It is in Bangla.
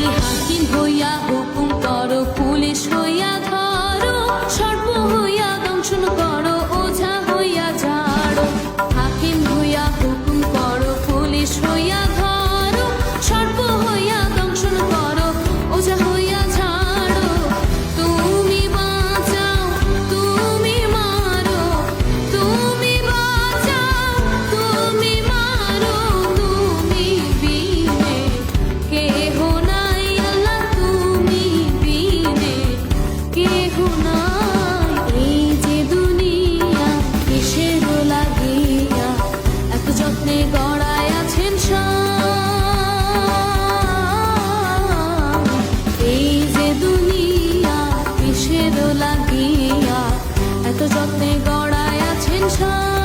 以后天空也好 যত্নে গড়ায় আছেন সব।